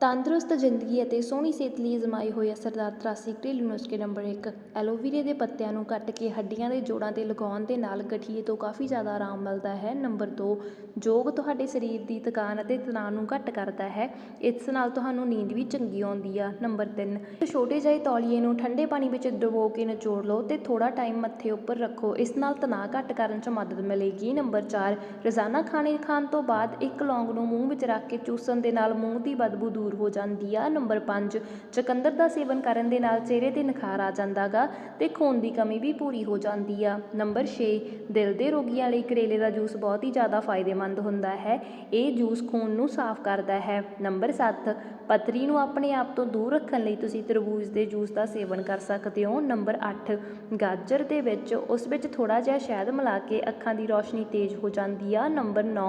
ਤੰਦਰੁਸਤ ਜ਼ਿੰਦਗੀ ਅਤੇ ਸੋਹਣੀ ਸਿਹਤ ਲਈ ਅਜ਼ਮਾਏ ਹੋਏ ਅਸਰਦਾਰ 83 ਘਰੇਲੂ ਨੁਸਖੇ ਨੰਬਰ ਇੱਕ ਐਲੋਵੀਰੇ ਦੇ ਪੱਤਿਆਂ ਨੂੰ ਕੱਟ ਕੇ ਹੱਡੀਆਂ ਦੇ ਜੋੜਾਂ 'ਤੇ ਲਗਾਉਣ ਦੇ ਨਾਲ ਗਠੀਏ ਤੋਂ ਕਾਫੀ ਜ਼ਿਆਦਾ ਆਰਾਮ ਮਿਲਦਾ ਹੈ। ਨੰਬਰ ਦੋ, ਯੋਗ ਤੁਹਾਡੇ ਸਰੀਰ ਦੀ ਥਕਾਨ ਅਤੇ ਤਣਾਅ ਨੂੰ ਘੱਟ ਕਰਦਾ ਹੈ। ਇਸ ਨਾਲ ਤੁਹਾਨੂੰ ਨੀਂਦ ਵੀ ਚੰਗੀ ਆਉਂਦੀ ਆ। ਨੰਬਰ ਤਿੰਨ, ਛੋਟੇ ਜਿਹੇ ਤੌਲੀਏ ਨੂੰ ਠੰਡੇ ਪਾਣੀ ਵਿੱਚ ਡੁਬੋ ਕੇ ਨਿਚੋੜ ਲਓ ਅਤੇ ਥੋੜ੍ਹਾ ਟਾਈਮ ਮੱਥੇ ਉੱਪਰ ਰੱਖੋ। ਇਸ ਨਾਲ ਤਣਾਅ ਘੱਟ ਕਰਨ 'ਚ ਮਦਦ ਮਿਲੇਗੀ। ਨੰਬਰ ਚਾਰ, ਰੋਜ਼ਾਨਾ ਖਾਣੇ ਖਾਣ ਤੋਂ ਬਾਅਦ ਇੱਕ ਲੌਂਗ ਨੂੰ ਮੂੰਹ ਵਿੱਚ ਰੱਖ ਕੇ ਚੂਸਣ ਦੇ ਨਾਲ ਮੂੰਹ ਦੀ ਬਦਬੂ ਦੂਰ ਦੂਰ ਹੋ ਜਾਂਦੀ ਆ। ਨੰਬਰ 5 ਚਕੰਦਰ ਦਾ ਸੇਵਨ ਕਰਨ ਦੇ ਨਾਲ ਚਿਹਰੇ ਤੇ ਨਿਖਾਰ ਆ ਜਾਂਦਾਗਾ ਤੇ ਖੂਨ ਦੀ ਕਮੀ ਵੀ ਪੂਰੀ ਹੋ ਜਾਂਦੀ ਆ। ਨੰਬਰ 6 ਦਿਲ ਦੇ ਰੋਗੀਆਂ ਲਈ ਕਰੇਲੇ ਦਾ ਜੂਸ ਬਹੁਤ ਹੀ ਜ਼ਿਆਦਾ ਫਾਇਦੇਮੰਦ ਹੁੰਦਾ ਹੈ। ਇਹ ਜੂਸ ਖੂਨ ਨੂੰ ਸਾਫ਼ ਕਰਦਾ ਹੈ। ਨੰਬਰ 7 ਪੱਥਰੀ ਨੂੰ ਆਪਣੇ ਆਪ ਤੋਂ ਦੂਰ ਰੱਖਣ ਲਈ ਤੁਸੀਂ ਤਰਬੂਜ ਦੇ ਜੂਸ ਦਾ ਸੇਵਨ ਕਰ ਸਕਦੇ ਹੋ। ਨੰਬਰ 8 ਗਾਜਰ ਦੇ ਵਿੱਚ, ਉਸ ਵਿੱਚ ਥੋੜਾ ਜਿਹਾ ਸ਼ਹਿਦ ਮਿਲਾ ਕੇ ਅੱਖਾਂ ਦੀ ਰੌਸ਼ਨੀ ਤੇਜ਼ ਹੋ ਜਾਂਦੀ ਆ। ਨੰਬਰ 9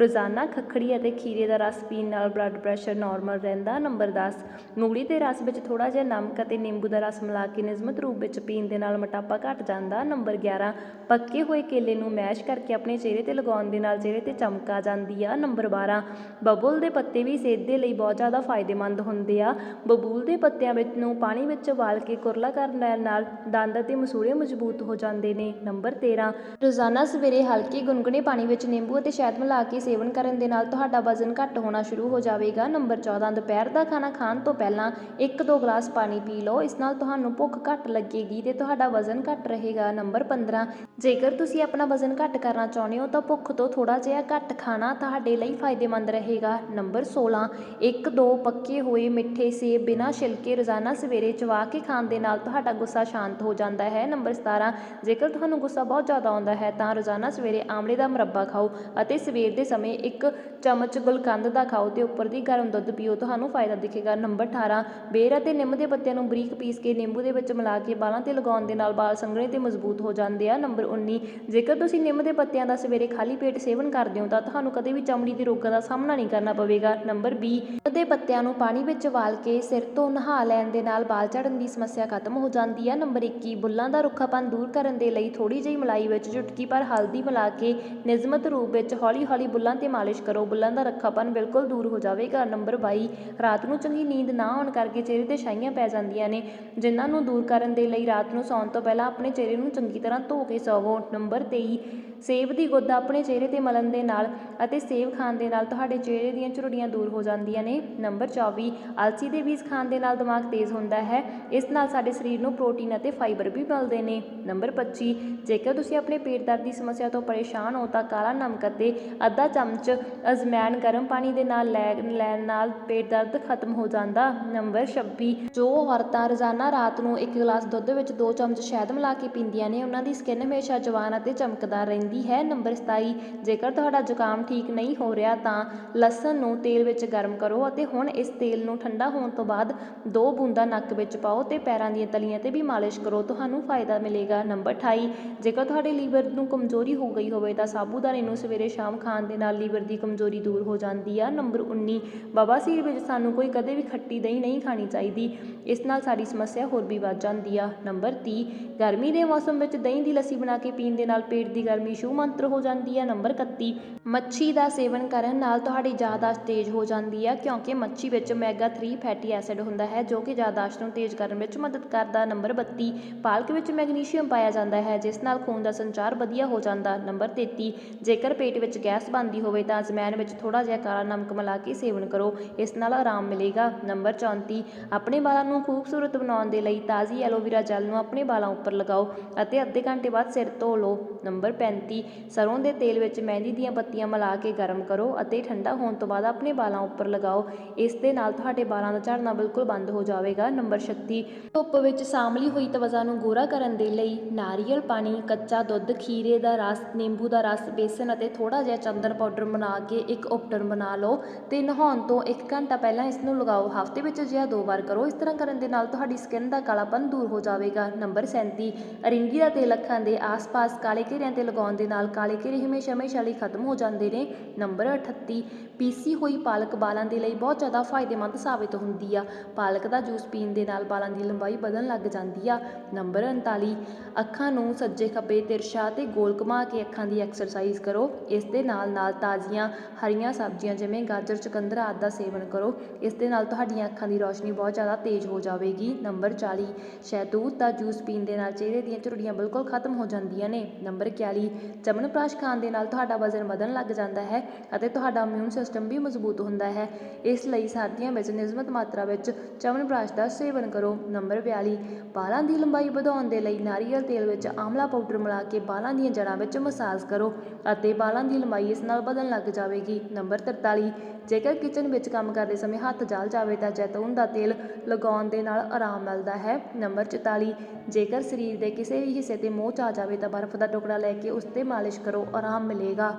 ਰੋਜ਼ਾਨਾ ਖੱਖੜੀ ਅਤੇ ਖੀਰੇ ਦਾ ਰਸ ਪੀਣ ਨਾਲ ਬਲੱਡ ਪ੍ਰੈਸ਼ਰ ਨਾਰਮਲ ਰਹਿੰਦਾ, ਨੰਬਰ 10 ਮੂਲੀ ਦੇ ਰਸ ਵਿੱਚ ਥੋੜਾ ਜਿਹਾ ਨਮਕ ਅਤੇ ਨਿੰਬੂ ਦਾ ਰਸ ਮਿਲਾ ਕੇ ਨਿਯਮਿਤ ਰੂਪ ਵਿੱਚ ਪੀਣ ਦੇ ਨਾਲ ਮੋਟਾਪਾ ਘਟ ਜਾਂਦਾ। ਨੰਬਰ 11 ਪੱਕੇ ਹੋਏ ਕੇਲੇ ਨੂੰ ਮੈਸ਼ ਕਰਕੇ ਆਪਣੇ ਚਿਹਰੇ ਤੇ ਲਗਾਉਣ ਦੇ ਨਾਲ ਚਿਹਰੇ ਤੇ ਚਮਕ ਆ ਜਾਂਦੀ ਆ। ਨੰਬਰ 12 ਬਬੂਲ ਦੇ ਪੱਤੇ ਵੀ ਸਿਹਤ ਦੇ ਲਈ ਬਹੁਤ ਜ਼ਿਆਦਾ ਫਾਇਦੇਮੰਦ ਹੁੰਦੇ ਆ। ਬਬੂਲ ਦੇ ਪੱਤਿਆਂ ਵਿੱਚ ਨੂੰ ਪਾਣੀ ਵਿੱਚ ਉਬਾਲ ਕੇ ਕੁਰਲਾ ਕਰਨ ਨਾਲ ਦੰਦ ਅਤੇ ਮਸੂੜੇ ਮਜ਼ਬੂਤ ਹੋ ਜਾਂਦੇ ਨੇ। ਨੰਬਰ 13 ਰੋਜ਼ਾਨਾ ਸਵੇਰੇ ਹਲਕੇ ਗੁਨਗੁਨੇ ਪਾਣੀ ਵਿੱਚ ਨਿੰਬੂ ਅਤੇ ਸ਼ਹਿਦ ਮਿਲਾ ਕੇ ਸੇਵਨ ਕਰਨ ਦੇ ਨਾਲ ਤੁਹਾਡਾ ਵਜ਼ਨ ਘੱਟ ਹੋਣਾ ਸ਼ੁਰੂ ਹੋ ਜਾਵੇਗਾ। ਨੰਬਰ 14 ਦੁਪਹਿਰ ਦਾ ਖਾਣਾ ਖਾਣ ਤੋਂ ਪਹਿਲਾਂ 1-2 ਗਲਾਸ ਪਾਣੀ ਪੀ ਲਓ। ਇਸ ਨਾਲ ਤੁਹਾਨੂੰ ਭੁੱਖ ਘੱਟ ਲੱਗੇਗੀ ਤੇ ਤੁਹਾਡਾ ਵਜ਼ਨ ਘੱਟ ਰਹੇਗਾ। ਨੰਬਰ 15 ਜੇਕਰ ਤੁਸੀਂ ਆਪਣਾ ਵਜ਼ਨ ਘੱਟ ਕਰਨਾ ਚਾਹੁੰਦੇ ਹੋ ਤਾਂ ਭੁੱਖ ਤੋਂ ਥੋੜਾ ਜਿਹਾ ਘੱਟ ਖਾਣਾ ਤੁਹਾਡੇ ਲਈ ਫਾਇਦੇਮੰਦ ਰਹੇਗਾ। ਨੰਬਰ 16 1-2 ਪੱਕੇ ਹੋਏ ਮਿੱਠੇ ਸੇਬ ਬਿਨਾਂ ਛਿਲਕੇ ਰੋਜ਼ਾਨਾ ਸਵੇਰੇ ਚਵਾ ਕੇ ਖਾਣ ਦੇ ਨਾਲ ਤੁਹਾਡਾ ਗੁੱਸਾ ਸ਼ਾਂਤ ਹੋ ਜਾਂਦਾ ਹੈ। ਨੰਬਰ 17 ਜੇਕਰ ਤੁਹਾਨੂੰ ਗੁੱਸਾ ਬਹੁਤ ਜ਼ਿਆਦਾ ਆਉਂਦਾ ਹੈ ਤਾਂ ਰੋਜ਼ਾਨਾ ਸਵੇਰੇ ਆਮਲੇ ਦਾ ਮੁਰੱਬਾ ਖਾਓ ਅਤੇ ਸਵੇਰ ਦੇ ਸਮੇਂ ਇੱਕ ਚਮਚ ਗੁਲਕੰਦ ਦਾ ਖਾਓ ਤੇ ਉੱਪਰ ਦੀ ਗਰਮ ਦੁੱਧ ਪੀਓ। ਤੁਹਾਨੂੰ ਫਾਇਦਾ ਦਿਖੇਗਾ। ਨੰਬਰ 18 ਬੇਰ ਅਤੇ ਨਿੰਮ ਦੇ ਪੱਤਿਆਂ ਨੂੰ ਬਰੀਕ ਪੀਸ ਕੇ ਨਿੰਬੂ ਦੇ ਵਿੱਚ ਮਿਲਾ ਕੇ ਬਾਲਾਂ ਤੇ ਲਗਾਉਣ ਦੇ ਨਾਲ ਬਾਲ ਸੰਘਣੇ ਤੇ ਮਜ਼ਬੂਤ ਹੋ ਜਾਂਦੇ ਆ। ਨੰਬਰ 19 ਜੇਕਰ ਤੁਸੀਂ ਨਿੰਮ ਦੇ ਪੱਤਿਆਂ ਦਾ ਸਵੇਰੇ ਖਾਲੀ ਪੇਟ ਸੇਵਨ ਕਰਦੇ ਹੋ, ਤਾਂ ਤੁਹਾਨੂੰ ਕਦੇ ਵੀ ਚਮੜੀ ਦੇ ਰੋਗਾਂ ਦਾ ਸਾਹਮਣਾ ਨਹੀਂ ਕਰਨਾ ਪਵੇਗਾ। ਨੰਬਰ 20 ਦੇ ਪੱਤਿਆਂ ਨੂੰ ਪਾਣੀ ਵਿੱਚ ਵਾਲ ਕੇ ਸਿਰ ਤੋਂ ਨਹਾ ਲੈਣ ਦੇ ਨਾਲ ਬਾਲ ਝੜਨ ਦੀ ਸਮੱਸਿਆ ਖਤਮ ਹੋ ਜਾਂਦੀ ਆ। ਨੰਬਰ 21 ਬੁੱਲਾਂ ਦਾ ਰੁੱਖਾਪਨ ਦੂਰ ਕਰਨ ਦੇ ਲਈ ਥੋੜੀ ਜਿਹੀ ਮਲਾਈ ਵਿੱਚ ਚੁਟਕੀ ਪਰ ਹਲਦੀ ਮਿਲਾ ਕੇ ਨਿਯਮਤ ਰੂਪ ਵਿੱਚ ਹੌਲੀ-ਹੌਲੀ ਬੁੱਲਾਂ ਤੇ ਮਾਲਿਸ਼ ਕਰੋ। ਬੁੱਲਾਂ ਦਾ ਰੱਖਾਪਨ ਬਿਲਕੁਲ ਦੂਰ ਹੋ ਜਾਵੇਗਾ। ਨੰਬਰ 22 ਰਾਤ ਨੂੰ ਚੰਗੀ ਨੀਂਦ ਨਾ ਆਉਣ ਕਰਕੇ ਚਿਹਰੇ ਤੇ ਛਾਈਆਂ ਪੈ ਜਾਂਦੀਆਂ ਨੇ। ਜਿਨ੍ਹਾਂ ਨੂੰ ਦੂਰ ਕਰਨ ਦੇ ਲਈ ਰਾਤ ਨੂੰ ਸੌਣ ਤੋਂ ਪਹਿਲਾਂ ਆਪਣੇ ਚਿਹਰੇ ਨੂੰ ਚੰਗੀ ਤਰ੍ਹਾਂ ਧੋ ਕੇ ਸੌਵੋ। ਨੰਬਰ 23 ਸੇਬ ਦੀ ਗੁੱਦ ਆਪਣੇ ਚਿਹਰੇ ਤੇ ਮਲਣ ਦੇ ਨਾਲ ਅਤੇ ਸੇਬ ਖਾਣ ਦੇ ਨਾਲ ਤੁਹਾਡੇ ਚਿਹਰੇ ਦੀਆਂ ਝੁਰੜੀਆਂ ਦੂਰ ਹੋ ਜਾਂਦੀਆਂ ਨੇ। ਨੰਬਰ 24 ਅਲਸੀ ਦੇ ਬੀਜ ਖਾਣ ਦੇ ਨਾਲ ਦਿਮਾਗ ਤੇਜ਼ ਹੁੰਦਾ ਹੈ। ਇਸ ਨਾਲ ਸਾਡੇ ਸਰੀਰ ਨੂੰ ਪ੍ਰੋਟੀਨ ਅਤੇ ਫਾਈਬਰ ਵੀ ਮਿਲਦੇ ਨੇ। ਨੰਬਰ 25 ਜੇਕਰ ਤੁਸੀਂ ਆਪਣੇ ਪੇਟ ਦਰਦ ਦੀ ਸਮੱਸਿਆ ਤੋਂ ਪਰੇਸ਼ਾਨ ਹੋ ਤਾਂ ਕਾਲਾ ਨਮਕ ਅਤੇ ਅੱਧਾ ਚਮਚ ਅਜਮੈਨ ਗਰਮ ਪਾਣੀ ਦੇ ਨਾਲ ਲੈ, ਲੈਣ ਨਾਲ ਪੇਟ ਦਰਦ ਖਤਮ ਹੋ ਜਾਂਦਾ। ਨੰਬਰ 26 ਜੋ ਔਰਤਾਂ ਰੋਜ਼ਾਨਾ ਰਾਤ ਨੂੰ ਇੱਕ ਗਲਾਸ ਦੁੱਧ ਵਿੱਚ 2 ਚਮਚ ਸ਼ਹਿਦ ਮਿਲਾ ਕੇ ਪੀਂਦੀਆਂ ਨੇ, ਉਹਨਾਂ ਦੀ ਸਕਿਨ ਹਮੇਸ਼ਾ ਜਵਾਨ ਅਤੇ ਚਮਕਦਾਰ ਰਹਿੰਦੀ ਹੈ। ਨੰਬਰ 27 ਜੇਕਰ ਤੁਹਾਡਾ ਜ਼ੁਕਾਮ ਠੀਕ ਨਹੀਂ ਹੋ ਰਿਹਾ ਤਾਂ ਲਸਣ ਨੂੰ ਤੇਲ ਵਿੱਚ ਗਰਮ ਕਰੋ ਅਤੇ ਹੁਣ ਇਸ ਤੇਲ ਨੂੰ ਠੰਡਾ ਹੋਣ ਤੋਂ ਬਾਅਦ ਦੋ ਬੂੰਦਾਂ ਨੱਕ ਵਿੱਚ ਪਾਓ ਤੇ ਪੈਰਾਂ ਦੀਆਂ ਤਲੀਆਂ ਤੇ ਵੀ ਮਾਲਿਸ਼ ਕਰੋ, ਤੁਹਾਨੂੰ ਫਾਇਦਾ ਮਿਲੇਗਾ। ਨੰਬਰ 28 ਜੇਕਰ ਤੁਹਾਡੇ ਲੀਵਰ ਨੂੰ ਕਮਜ਼ੋਰੀ ਹੋ ਗਈ ਹੋਵੇ ਤਾਂ ਸਾਬੂਦਾਨੇ ਨੂੰ ਸਵੇਰੇ ਸ਼ਾਮ ਖਾਣ ਦੇ ਨਾਲ ਲੀਵਰ ਦੀ ਕਮਜ਼ੋਰੀ ਦੂਰ ਹੋ ਜਾਂਦੀ ਆ। ਨੰਬਰ 19 ਬਵਾਸੀਰ ਵਿੱਚ ਸਾਨੂੰ ਕੋਈ ਕਦੇ ਵੀ ਖੱਟੀ ਦਹੀਂ ਨਹੀਂ ਖਾਣੀ ਚਾਹੀਦੀ। ਇਸ ਨਾਲ ਸਾਡੀ ਸਮੱਸਿਆ ਹੋਰ ਵੀ ਵੱਧ ਜਾਂਦੀ ਆ। ਨੰਬਰ 30 ਗਰਮੀ ਦੇ ਮੌਸਮ ਵਿੱਚ ਦਹੀਂ ਦੀ ਲੱਸੀ ਬਣਾ ਕੇ ਪੀਣ ਦੇ ਨਾਲ ਪੇਟ ਦੀ ਗਰਮੀ ਛੂ ਮੰਤਰ ਹੋ ਜਾਂਦੀ ਆ। ਨੰਬਰ 31 ਮੱਛੀ ਦਾ ਸੇਵਨ ਕਰਨ ਨਾਲ ਤੁਹਾਡੀ ਯਾਦਾਸ਼ਤ ਤੇਜ਼ ਹੋ ਜਾਂਦੀ ਆ, ਕਿਉਂਕਿ ਮੱਛੀ ਵਿੱਚ ਓਮੇਗਾ 3 ਫੈਟੀ ਐਸਿਡ ਹੁੰਦਾ ਹੈ, ਜੋ ਕਿ ਯਾਦਾਸ਼ਤ ਨੂੰ ਤੇਜ਼ ਕਰਨ ਵਿੱਚ ਮਦਦ ਕਰਦਾ। ਨੰਬਰ 32 ਪਾਲਕ ਵਿੱਚ ਮੈਗਨੀਸ਼ੀਅਮ ਪਾਇਆ ਜਾਂਦਾ ਹੈ, ਜਿਸ ਨਾਲ ਖੂਨ ਦਾ ਸੰਚਾਰ ਵਧੀਆ ਹੋ ਜਾਂਦਾ। ਨੰਬਰ 33 ਜੇਕਰ ਪੇਟ ਵਿੱਚ ਗੈਸ ਬਣਦੀ ਹੋਵੇ ਤਾਂ ਅਜਮੈਨ ਵਿੱਚ ਥੋੜਾ ਜਿਹਾ ਕਾਲਾ ਨਮਕ ਮਿਲਾ ਕੇ ਸੇਵਨ ਕਰੋ। ਇਸ ਇਸ ਨਾਲ ਆਰਾਮ ਮਿਲੇਗਾ। ਨੰਬਰ 34 ਆਪਣੇ ਵਾਲਾਂ ਨੂੰ ਖੂਬਸੂਰਤ ਬਣਾਉਣ ਦੇ ਲਈ ਤਾਜ਼ੀ ਐਲੋਵੇਰਾ ਜੈਲ ਨੂੰ ਆਪਣੇ ਵਾਲਾਂ ਉੱਪਰ ਲਗਾਓ ਅਤੇ ਅੱਧੇ ਘੰਟੇ ਬਾਅਦ ਸਿਰ ਧੋ ਲਓ। ਨੰਬਰ 35 ਸਰੋਂ ਦੇ ਤੇਲ ਵਿੱਚ ਮਹਿੰਦੀ ਦੀਆਂ ਪੱਤੀਆਂ ਮਿਲਾ ਕੇ ਗਰਮ ਕਰੋ ਅਤੇ ਠੰਡਾ ਹੋਣ ਤੋਂ ਬਾਅਦ ਆਪਣੇ ਵਾਲਾਂ ਉੱਪਰ ਲਗਾਓ। ਇਸ ਦੇ ਨਾਲ ਤੁਹਾਡੇ ਵਾਲਾਂ ਦਾ ਝੜਨਾ ਬਿਲਕੁਲ ਬੰਦ ਹੋ ਜਾਵੇਗਾ। ਨੰਬਰ 36 ਧੁੱਪ ਵਿੱਚ ਸਾਂਵਲੀ ਹੋਈ ਤਵਜਾ ਨੂੰ ਗੋਰਾ ਕਰਨ ਦੇ ਲਈ ਨਾਰੀਅਲ ਪਾਣੀ, ਕੱਚਾ ਦੁੱਧ, ਖੀਰੇ ਦਾ ਰਸ, ਨਿੰਬੂ ਦਾ ਰਸ, ਬੇਸਨ ਅਤੇ ਥੋੜਾ ਜਿਹਾ ਚੰਦਨ ਪਾਊਡਰ ਬਣਾ ਕੇ ਇੱਕ ਉਪਟਨ ਬਣਾ ਲਓ ਤੇ ਨਹਾਉਣ ਤੋਂ ਇੱਕ ਘੰਟਾ ਪਹਿਲਾਂ ਇਸ ਨੂੰ ਲਗਾਓ। ਹਫ਼ਤੇ ਵਿੱਚ ਅਜਿਹਾ ਦੋ ਵਾਰ ਕਰੋ। ਇਸ ਤਰ੍ਹਾਂ ਕਰਨ ਦੇ ਨਾਲ ਤੁਹਾਡੀ ਸਕਿਨ ਦਾ ਕਾਲਾਪਨ ਦੂਰ ਹੋ ਜਾਵੇਗਾ। ਨੰਬਰ 37 ਰਿੰਗੀ ਦਾ ਤੇਲ ਅੱਖਾਂ ਦੇ ਆਸ-ਪਾਸ ਕਾਲੇ ਘੇਰਿਆਂ ਤੇ ਲਗਾਉਣ ਦੇ ਨਾਲ ਕਾਲੇ ਘੇਰੇ ਹਮੇਸ਼ਾ ਹਮੇਸ਼ਾ ਲਈ ਖਤਮ ਹੋ ਜਾਂਦੇ ਨੇ। ਨੰਬਰ 38 ਪੀਸੀ ਹੋਈ ਪਾਲਕ ਬਾਲਾਂ ਦੇ ਲਈ ਬਹੁਤ ਜ਼ਿਆਦਾ ਫਾਇਦੇਮੰਦ ਸਾਬਿਤ ਹੁੰਦੀ ਆ। ਪਾਲਕ ਦਾ ਜੂਸ ਪੀਣ ਦੇ ਨਾਲ ਬਾਲਾਂ ਦੀ ਲੰਬਾਈ ਵਧਣ ਲੱਗ ਜਾਂਦੀ ਆ। ਨੰਬਰ 39 ਅੱਖਾਂ ਨੂੰ ਸੱਜੇ ਖੱਬੇ ਤਿਰਛਾ ਤੇ ਗੋਲ ਘੁਮਾ ਕੇ ਅੱਖਾਂ ਦੀ ਐਕਸਰਸਾਈਜ਼ ਕਰੋ। ਇਸ ਦੇ ਨਾਲ ਨਾਲ ਤਾਜ਼ੀਆਂ ਹਰੀਆਂ ਸਬਜ਼ੀਆਂ ਜਿਵੇਂ ਗਾਜਰ, ਚੁਕੰਦਰ ਆਦਿ ਦਾ ਸੇਵਨ ਕਰੋ। ਇਸ ਦੇ ਨਾਲ ਤੁਹਾਡੀਆਂ ਅੱਖਾਂ ਦੀ ਰੌਸ਼ਨੀ ਬਹੁਤ ਜ਼ਿਆਦਾ ਤੇਜ਼ ਹੋ ਜਾਵੇਗੀ। ਨੰਬਰ 40 ਸ਼ਹਿਤੂਤ ਦਾ ਜੂਸ ਪੀਣ ਦੇ ਨਾਲ ਚਿਹਰੇ ਦੀਆਂ ਝੁਰੜੀਆਂ ਬਿਲਕੁਲ ਖਤਮ ਹੋ ਜਾਂਦੀਆਂ ਨੇ। ਨੰਬਰ 41 ਚਮਨਪ੍ਰਾਸ਼ ਖਾਣ ਦੇ ਨਾਲ ਤੁਹਾਡਾ ਵਜ਼ਨ ਵਧਣ ਲੱਗ ਜਾਂਦਾ ਹੈ ਅਤੇ ਤੁਹਾਡਾ ਇਮਿਊਨ ਸਿਸਟਮ ਵੀ ਮਜ਼ਬੂਤ ਹੁੰਦਾ ਹੈ। ਇਸ ਲਈ ਸਰਦੀਆਂ ਵਿੱਚ ਨਿਯਮਤ ਮਾਤਰਾ ਵਿੱਚ ਚਮਨਪ੍ਰਾਸ਼ ਦਾ ਸੇਵਨ ਕਰੋ। ਨੰਬਰ 42 ਬਾਲਾਂ ਦੀ ਲੰਬਾਈ ਵਧਾਉਣ ਦੇ ਲਈ ਨਾਰੀਅਲ ਤੇਲ ਵਿੱਚ ਆਮਲਾ ਪਾਊਡਰ ਮਿਲਾ ਕੇ ਬਾਲਾਂ ਦੀਆਂ ਜੜ੍ਹਾਂ ਵਿੱਚ ਮਸਾਜ ਕਰੋ ਅਤੇ ਬਾਲਾਂ ਦੀ ਲੰਬਾਈ ਇਸ ਨਾਲ ਵਧਣ ਲੱਗ ਜਾਵੇਗੀ। ਨੰਬਰ 43 ਜੇਕਰ ਕਿਚਨ ਵਿੱਚ ਕੰਮ ਕਰਦੇ ਸਮੇਂ ਹੱਥ ਜਲ ਜਾਵੇ ਤਾਂ ਜੈਤੂਨ ਦਾ ਤੇਲ ਲਗਾਉਣ ਦੇ ਨਾਲ ਆਰਾਮ ਮਿਲਦਾ ਹੈ। ਨੰਬਰ 44 ਜੇਕਰ ਸਰੀਰ ਦੇ ਕਿਸੇ ਵੀ ਹਿੱਸੇ ਤੇ ਮੋਚ ਆ ਜਾਵੇ ਤਾਂ ਬਰਫ਼ ਦਾ ਟੁਕੜਾ ਲੈ ਕੇ ਉਸ ਤੇ ਮਾਲਿਸ਼ ਕਰੋ, ਆਰਾਮ ਮਿਲੇਗਾ।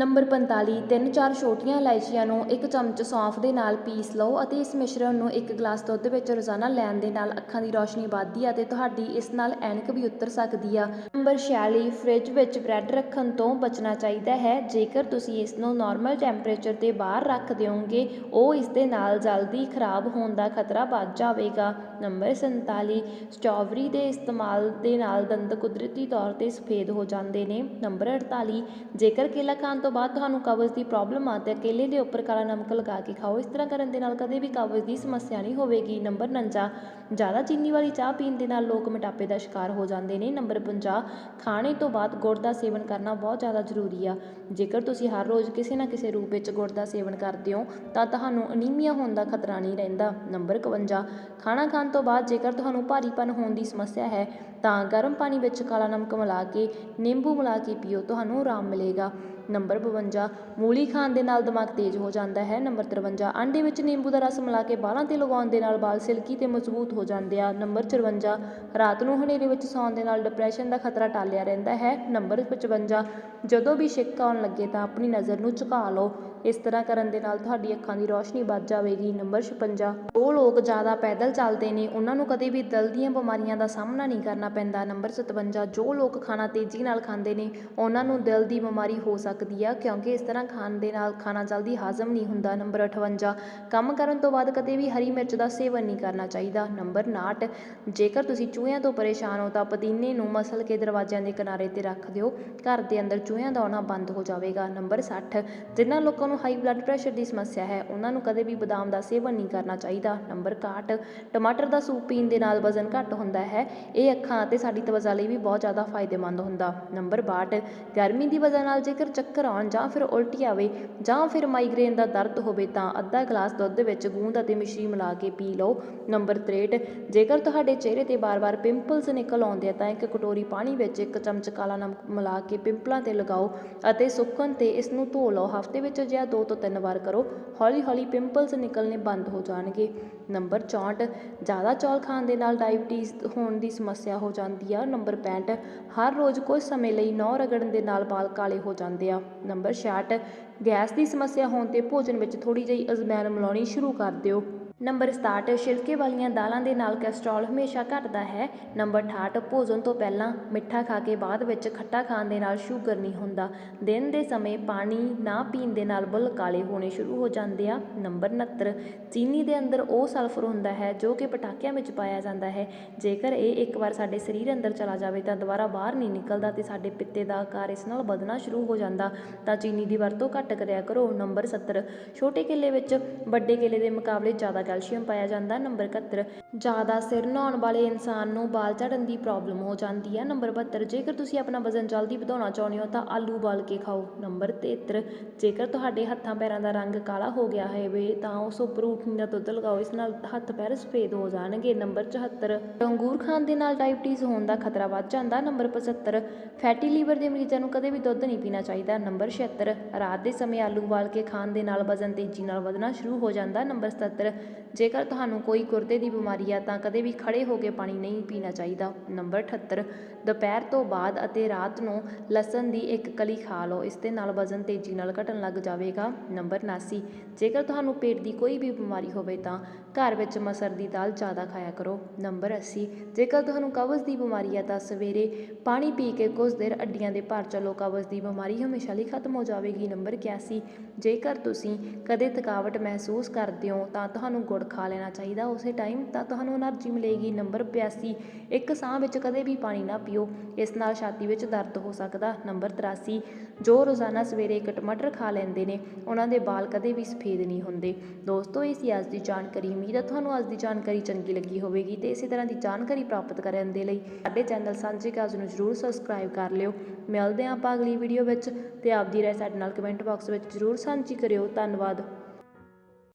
ਨੰਬਰ 45 ਤਿੰਨ ਚਾਰ ਛੋਟੀਆਂ ਇਲਾਇਚੀਆਂ ਨੂੰ ਇੱਕ ਚਮਚ ਸੌਂਫ ਦੇ ਨਾਲ ਪੀਸ ਲਓ ਅਤੇ ਇਸ ਮਿਸ਼ਰਣ ਨੂੰ ਇੱਕ ਗਲਾਸ ਦੁੱਧ ਵਿੱਚ ਰੋਜ਼ਾਨਾ ਲੈਣ ਦੇ ਨਾਲ ਅੱਖਾਂ ਦੀ ਰੌਸ਼ਨੀ ਵੱਧਦੀ ਹੈ ਅਤੇ ਤੁਹਾਡੀ ਇਸ ਨਾਲ ਐਨਕ ਵੀ ਉਤਰ ਸਕਦੀ ਆ। ਨੰਬਰ 46 ਫ੍ਰਿਜ ਵਿੱਚ ਬ੍ਰੈਡ ਰੱਖਣ ਤੋਂ ਬਚਣਾ ਚਾਹੀਦਾ ਹੈ। ਜੇਕਰ ਤੁਸੀਂ ਇਸ ਨੂੰ ਨਾਰਮਲ ਟੈਂਪਰੇਚਰ ਤੇ ਬਾਹਰ ਰੱਖ ਦਿਓਗੇ, ਉਹ ਇਸ ਦੇ ਨਾਲ ਜਲਦੀ ਖਰਾਬ ਹੋਣ ਦਾ ਖਤਰਾ ਵੱਧ ਜਾਵੇਗਾ। ਨੰਬਰ 47 ਸਟ੍ਰਾਬੇਰੀ ਦੇ ਇਸਤੇਮਾਲ ਦੇ ਨਾਲ ਦੰਦ ਕੁਦਰਤੀ ਤੌਰ ਤੇ ਸਫੇਦ ਹੋ ਜਾਂਦੇ ਨੇ। ਨੰਬਰ 48 ਜੇਕਰ ਕੇਲਾ ਖਾਣ ਤੋਂ ਬਾਅਦ ਤੁਹਾਨੂੰ ਕਬਜ਼ ਦੀ ਪ੍ਰੋਬਲਮ ਆ ਤਾਂ ਕੇਲੇ ਦੇ ਉੱਪਰ ਕਾਲਾ ਨਮਕ ਲਗਾ ਕੇ ਖਾਓ। ਇਸ ਤਰ੍ਹਾਂ ਕਰਨ ਦੇ ਨਾਲ ਕਦੇ ਵੀ ਕਬਜ਼ ਦੀ ਸਮੱਸਿਆ ਨਹੀਂ ਹੋਵੇਗੀ। ਨੰਬਰ 49 ਜ਼ਿਆਦਾ ਚੀਨੀ ਵਾਲੀ ਚਾਹ ਪੀਣ ਦੇ ਨਾਲ ਲੋਕ ਮੋਟਾਪੇ ਦਾ ਸ਼ਿਕਾਰ ਹੋ ਜਾਂਦੇ ਨੇ। ਨੰਬਰ 50 ਖਾਣੇ ਤੋਂ ਬਾਅਦ ਗੁੜ ਦਾ ਸੇਵਨ ਕਰਨਾ ਬਹੁਤ ਜ਼ਿਆਦਾ ਜ਼ਰੂਰੀ ਆ। ਜੇਕਰ ਤੁਸੀਂ ਹਰ ਰੋਜ਼ ਕਿਸੇ ਨਾ ਕਿਸੇ ਰੂਪ ਵਿੱਚ ਗੁੜ ਦਾ ਸੇਵਨ ਕਰਦੇ ਹੋ, ਤਾਂ ਤੁਹਾਨੂੰ ਅਨੀਮੀਆ ਹੋਣ ਦਾ ਖਤਰਾ ਨਹੀਂ ਰਹਿੰਦਾ। ਨੰਬਰ 51 ਖਾਣਾ ਖਾਣ ਤੋਂ ਬਾਅਦ ਜੇਕਰ ਤੁਹਾਨੂੰ ਭਾਰੀਪਨ ਹੋਣ ਦੀ ਸਮੱਸਿਆ ਹੈ, ਤਾਂ ਗਰਮ ਪਾਣੀ ਵਿੱਚ ਕਾਲਾ ਨਮਕ ਮਿਲਾ ਕੇ, ਨਿੰਬੂ ਮਿਲਾ ਕੇ ਪੀਓ। ਤੁਹਾਨੂੰ ਆਰਾਮ ਮਿਲੇਗਾ। ਨੰਬਰ 52 ਮੂਲੀ ਖਾਣ ਦੇ ਨਾਲ ਦਿਮਾਗ ਤੇਜ਼ ਹੋ ਜਾਂਦਾ ਹੈ। ਨੰਬਰ 53 ਅੰਡੇ ਵਿੱਚ ਨਿੰਬੂ ਦਾ ਰਸ ਮਿਲਾ ਕੇ ਬਾਲਾਂ ਤੇ ਲਗਾਉਣ ਦੇ ਨਾਲ ਬਾਲ ਸਿਲਕੀ ਤੇ ਮਜ਼ਬੂਤ ਹੋ ਜਾਂਦੇ ਆ। ਨੰਬਰ 54 ਰਾਤ ਨੂੰ ਹਨੇਰੇ ਵਿੱਚ ਸੌਣ ਦੇ ਨਾਲ ਡਿਪਰੈਸ਼ਨ ਦਾ ਖਤਰਾ ਟਾਲਿਆ ਰਹਿੰਦਾ ਹੈ। ਨੰਬਰ 55 ਜਦੋਂ ਵੀ ਛਿੱਕ ਆਉਣ ਲੱਗੇ ਤਾਂ ਆਪਣੀ ਨਜ਼ਰ ਨੂੰ ਝੁਕਾ ਲਓ। ਇਸ ਤਰ੍ਹਾਂ ਕਰਨ ਦੇ ਨਾਲ ਤੁਹਾਡੀ ਅੱਖਾਂ ਦੀ ਰੌਸ਼ਨੀ ਵੱਧ ਜਾਵੇਗੀ। ਨੰਬਰ 56 ਉਹ ਲੋਕ ਜ਼ਿਆਦਾ ਪੈਦਲ ਚੱਲਦੇ ਨੇ, ਉਹਨਾਂ ਨੂੰ ਕਦੇ ਵੀ ਦਿਲ ਦੀਆਂ ਬਿਮਾਰੀਆਂ ਦਾ ਸਾਹਮਣਾ ਨਹੀਂ ਕਰਨਾ ਪੈਂਦਾ। ਨੰਬਰ 57 ਜੋ ਲੋਕ ਖਾਣਾ ਤੇਜ਼ੀ ਨਾਲ ਖਾਂਦੇ ਨੇ, ਉਹਨਾਂ ਨੂੰ ਦਿਲ ਦੀ ਬਿਮਾਰੀ ਹੋ ਸਕਦੀ ਆ, ਕਿਉਂਕਿ ਇਸ ਤਰ੍ਹਾਂ ਖਾਣ ਦੇ ਨਾਲ ਖਾਣਾ ਜਲਦੀ ਹਾਜ਼ਮ ਨਹੀਂ ਹੁੰਦਾ। ਨੰਬਰ 58 ਕੰਮ ਕਰਨ ਤੋਂ ਬਾਅਦ ਕਦੇ ਵੀ ਹਰੀ ਮਿਰਚ ਦਾ ਸੇਵਨ ਨਹੀਂ ਕਰਨਾ ਚਾਹੀਦਾ। ਨੰਬਰ 59 ਜੇਕਰ ਤੁਸੀਂ ਚੂਹਿਆਂ ਤੋਂ ਪਰੇਸ਼ਾਨ ਹੋ, ਤਾਂ ਪੁਦੀਨੇ ਨੂੰ ਮਸਲ ਕੇ ਦਰਵਾਜ਼ਿਆਂ ਦੇ ਕਿਨਾਰੇ ਤੇ ਰੱਖ ਦਿਓ। ਘਰ ਦੇ ਅੰਦਰ ਚੂਹਿਆਂ ਦਾ ਆਉਣਾ ਬੰਦ ਹੋ ਜਾਵੇਗਾ। ਨੰਬਰ 60 ਜਿਨ੍ਹਾਂ ਲੋਕਾਂ ਨੂੰ ਹਾਈ ਬਲੱਡ ਪ੍ਰੈਸ਼ਰ ਦੀ ਸਮੱਸਿਆ ਹੈ। ਉਹਨਾਂ ਨੂੰ ਕਦੇ ਵੀ ਬਦਾਮ ਦਾ ਸੇਵਨ ਨਹੀਂ ਕਰਨਾ ਚਾਹੀਦਾ। ਨੰਬਰ 61 ਟਮਾਟਰ ਦਾ ਸੂਪ ਪੀਣ ਦੇ ਨਾਲ ਵਜ਼ਨ ਘੱਟ ਹੁੰਦਾ ਹੈ। ਇਹ ਅੱਖਾਂ ਅਤੇ ਸਾਡੀ ਤਵਚਾ ਲਈ ਵੀ ਬਹੁਤ ਜ਼ਿਆਦਾ ਫਾਇਦੇਮੰਦ ਹੁੰਦਾ। ਨੰਬਰ 62 ਗਰਮੀ ਦੀ ਵਜ੍ਹਾ ਨਾਲ ਜੇਕਰ ਚੱਕਰ ਆਉਣ ਜਾਂ ਫਿਰ ਉਲਟੀ ਆਵੇ ਜਾਂ ਫਿਰ ਮਾਈਗ੍ਰੇਨ ਦਾ ਦਰਦ ਹੋਵੇ ਤਾਂ ਅੱਧਾ ਗਲਾਸ ਦੁੱਧ ਵਿੱਚ ਗੂੰਦ ਅਤੇ ਮਿਸ਼ਰੀ ਮਿਲਾ ਕੇ ਪੀ ਲਓ। ਨੰਬਰ 63 ਜੇਕਰ ਤੁਹਾਡੇ ਚਿਹਰੇ ਤੇ ਬਾਰ-ਬਾਰ ਪਿੰਪਲਸ ਨਿਕਲ ਆਉਂਦੇ ਆ ਤਾਂ ਇੱਕ ਕਟੋਰੀ ਪਾਣੀ ਵਿੱਚ ਇੱਕ ਚਮਚ ਕਾਲਾ ਨਮਕ ਮਿਲਾ ਕੇ ਪਿੰਪਲਾਂ ਤੇ ਲਗਾਓ ਅਤੇ ਸੁੱਕਣ ਤੇ ਇਸ ਨੂੰ ਧੋ ਲਓ। ਹਫ਼ਤੇ ਵਿੱਚ ਜਾਂ ਦੋ ਤੋਂ ਤਿੰਨ ਵਾਰ ਕਰੋ। ਹੌਲੀ-ਹੌਲੀ ਪਿੰਪਲਸ ਨਿਕਲਣੇ ਬੰਦ ਹੋ ਜਾਣਗੇ। ਨੰਬਰ 64 ਜ਼ਿਆਦਾ ਚੌਲ ਖਾਣ ਦੇ ਨਾਲ ਡਾਇਬਟੀਜ਼ ਹੋਣ ਦੀ ਸਮੱਸਿਆ ਹੋ ਜਾਂਦੀ ਆ। ਨੰਬਰ 65 ਹਰ ਰੋਜ਼ ਕੁਝ ਸਮੇਂ ਲਈ ਨਹੁੰ ਰਗੜਨ ਦੇ ਨਾਲ ਵਾਲ ਕਾਲੇ ਹੋ ਜਾਂਦੇ ਆ। ਨੰਬਰ 66 ਗੈਸ ਦੀ ਸਮੱਸਿਆ ਹੋਣ ਤੇ ਭੋਜਨ ਵਿੱਚ ਥੋੜੀ ਜਿਹੀ ਅਜਮੈਨ ਮਿਲਾਉਣੀ ਸ਼ੁਰੂ ਕਰ ਦਿਓ। ਨੰਬਰ 67 ਛਿਲਕੇ ਵਾਲੀਆਂ ਦਾਲਾਂ ਦੇ ਨਾਲ ਕੋਲੇਸਟ੍ਰੋਲ ਹਮੇਸ਼ਾ ਘਟਦਾ ਹੈ। ਨੰਬਰ 68 ਭੋਜਨ ਤੋਂ ਪਹਿਲਾਂ ਮਿੱਠਾ ਖਾ ਕੇ ਬਾਅਦ ਵਿੱਚ ਖੱਟਾ ਖਾਣ ਦੇ ਨਾਲ ਸ਼ੂਗਰ ਨਹੀਂ ਹੁੰਦਾ। ਦਿਨ ਦੇ ਸਮੇਂ ਪਾਣੀ ਨਾ ਪੀਣ ਦੇ ਨਾਲ ਬੁੱਲ ਕਾਲੇ ਹੋਣੇ ਸ਼ੁਰੂ ਹੋ ਜਾਂਦੇ ਆ। ਨੰਬਰ 69 ਚੀਨੀ ਦੇ ਅੰਦਰ ਉਹ ਸਲਫਰ ਹੁੰਦਾ ਹੈ ਜੋ ਕਿ ਪਟਾਕਿਆਂ ਵਿੱਚ ਪਾਇਆ ਜਾਂਦਾ ਹੈ। ਜੇਕਰ ਇਹ ਇੱਕ ਵਾਰ ਸਾਡੇ ਸਰੀਰ ਅੰਦਰ ਚਲਾ ਜਾਵੇ ਤਾਂ ਦੁਬਾਰਾ ਬਾਹਰ ਨਹੀਂ ਨਿਕਲਦਾ ਤੇ ਸਾਡੇ ਪਿੱਤੇ ਦਾ ਆਕਾਰ ਇਸ ਨਾਲ ਵਧਣਾ ਸ਼ੁਰੂ ਹੋ ਜਾਂਦਾ। ਤਾਂ ਚੀਨੀ ਦੀ ਵਰਤੋਂ ਘੱਟ ਕਰਿਆ ਕਰੋ। ਨੰਬਰ 70 ਛੋਟੇ ਕੇਲੇ ਵਿੱਚ ਵੱਡੇ ਕੇਲੇ ਦੇ ਮੁਕਾਬਲੇ ਜ਼ਿਆਦਾ ਕੈਲਸ਼ੀਅਮ ਪਾਇਆ ਜਾਂਦਾ, ਨੰਬਰ 71 ਜ਼ਿਆਦਾ ਸਿਰ ਨਹਾਉਣ ਵਾਲੇ ਇਨਸਾਨ ਨੂੰ ਬਾਲ ਝੜਨ ਦੀ ਪ੍ਰੋਬਲਮ ਹੋ ਜਾਂਦੀ ਹੈ। ਨੰਬਰ 72 ਜੇਕਰ ਤੁਸੀਂ ਆਪਣਾ ਵਜ਼ਨ ਜਲਦੀ ਵਧਾਉਣਾ ਚਾਹੁੰਦੇ ਹੋ, ਤਾਂ ਆਲੂ ਉਬਾਲ ਕੇ ਖਾਓ। ਨੰਬਰ 73 ਜੇਕਰ ਤੁਹਾਡੇ ਹੱਥਾਂ ਪੈਰਾਂ ਦਾ ਰੰਗ ਕਾਲਾ ਹੋ ਗਿਆ ਹੋਵੇ, ਤਾਂ ਉਸ ਉੱਪਰ ਊਠਨੀ ਦਾ ਦੁੱਧ ਲਗਾਓ। ਇਸ ਨਾਲ ਹੱਥ ਪੈਰ ਸਫੇਦ ਹੋ ਜਾਣਗੇ। ਨੰਬਰ 74 ਅੰਗੂਰ ਖਾਣ ਦੇ ਨਾਲ ਡਾਇਬਟੀਜ਼ ਹੋਣ ਦਾ ਖਤਰਾ ਵੱਧ ਜਾਂਦਾ। ਨੰਬਰ 75 ਫੈਟੀ ਲੀਵਰ ਦੇ ਮਰੀਜ਼ਾਂ ਨੂੰ ਕਦੇ ਵੀ ਦੁੱਧ ਨਹੀਂ ਪੀਣਾ ਚਾਹੀਦਾ। ਨੰਬਰ 76 ਰਾਤ ਦੇ ਸਮੇਂ ਆਲੂ ਉਬਾਲ ਕੇ ਖਾਣ ਦੇ ਨਾਲ ਵਜ਼ਨ ਤੇਜ਼ੀ ਨਾਲ ਵਧਣਾ ਸ਼ੁਰੂ ਹੋ ਜਾਂਦਾ। ਨੰਬਰ 77 ਜੇਕਰ ਤੁਹਾਨੂੰ ਕੋਈ ਗੁਰਦੇ ਦੀ ਬਿਮਾਰੀ ਆ ਤਾਂ ਕਦੇ ਵੀ ਖੜ੍ਹੇ ਹੋ ਕੇ ਪਾਣੀ ਨਹੀਂ ਪੀਣਾ ਚਾਹੀਦਾ। ਨੰਬਰ 78 ਦੁਪਹਿਰ ਤੋਂ ਬਾਅਦ ਅਤੇ ਰਾਤ ਨੂੰ ਲਸਣ ਦੀ ਇੱਕ ਕਲੀ ਖਾ ਲਓ। ਇਸ ਦੇ ਨਾਲ ਵਜ਼ਨ ਤੇਜ਼ੀ ਨਾਲ ਘਟਣ ਲੱਗ ਜਾਵੇਗਾ। ਨੰਬਰ 79 ਜੇਕਰ ਤੁਹਾਨੂੰ ਪੇਟ ਦੀ ਕੋਈ ਵੀ ਬਿਮਾਰੀ ਹੋਵੇ ਤਾਂ ਘਰ ਵਿੱਚ ਮਸਰ ਦੀ ਦਾਲ ਜ਼ਿਆਦਾ ਖਾਇਆ ਕਰੋ। ਨੰਬਰ 80 ਜੇਕਰ ਤੁਹਾਨੂੰ ਕਬਜ਼ ਦੀ ਬਿਮਾਰੀ ਹੈ ਤਾਂ ਸਵੇਰੇ ਪਾਣੀ ਪੀ ਕੇ ਕੁਝ ਦੇਰ ਅੱਡੀਆਂ ਦੇ ਭਾਰ ਚੱਲੋ। ਕਬਜ਼ ਦੀ ਬਿਮਾਰੀ ਹਮੇਸ਼ਾ ਲਈ ਖਤਮ ਹੋ ਜਾਵੇਗੀ। ਨੰਬਰ 81 ਜੇਕਰ ਤੁਸੀਂ ਕਦੇ ਥਕਾਵਟ ਮਹਿਸੂਸ ਕਰਦੇ ਹੋ ਤਾਂ ਤੁਹਾਨੂੰ ਗੁੜ ਖਾ ਲੈਣਾ ਚਾਹੀਦਾ। ਉਸੇ ਟਾਈਮ ਤਾਂ ਤੁਹਾਨੂੰ એનર્ਜੀ ਮਿਲੇਗੀ। ਨੰਬਰ 82 ਇੱਕ ਸਾਹ ਵਿੱਚ ਕਦੇ ਵੀ ਪਾਣੀ ਨਾ ਪੀਓ। ਇਸ ਨਾਲ ਛਾਤੀ ਵਿੱਚ ਦਰਦ ਹੋ ਸਕਦਾ। ਨੰਬਰ 83 ਜੋ ਰੋਜ਼ਾਨਾ ਸਵੇਰੇ ਇੱਕ ਟਮਾਟਰ ਖਾ ਲੈਂਦੇ ਨੇ, ਉਹਨਾਂ ਦੇ ਵਾਲ ਕਦੇ ਵੀ ਸਫੇਦ ਨਹੀਂ ਹੁੰਦੇ। ਦੋਸਤੋ ਇਹ ਸੀ ਅੱਜ ਦੀ ਜਾਣਕਾਰੀ, ਉਮੀਦ ਹੈ ਤੁਹਾਨੂੰ ਅੱਜ ਦੀ ਜਾਣਕਾਰੀ ਚੰਗੀ ਲੱਗੀ ਹੋਵੇਗੀ ਤੇ ਇਸੇ ਤਰ੍ਹਾਂ ਦੀ ਜਾਣਕਾਰੀ ਪ੍ਰਾਪਤ ਕਰਨ ਦੇ ਲਈ ਸਾਡੇ ਚੈਨਲ ਸਾਂਝੇ ਕਾਜ ਨੂੰ ਜਰੂਰ ਸਬਸਕ੍ਰਾਈਬ ਕਰ ਲਿਓ। ਮਿਲਦੇ ਹਾਂ ਆਪਾਂ ਅਗਲੀ ਵੀਡੀਓ ਵਿੱਚ ਤੇ ਆਪਦੀ ਰਾਏ ਸਾਡੇ ਨਾਲ ਕਮੈਂਟ ਬਾਕਸ ਵਿੱਚ ਜਰੂਰ ਸਾਂਝੀ ਕਰਿਓ। ਧੰਨਵਾਦ।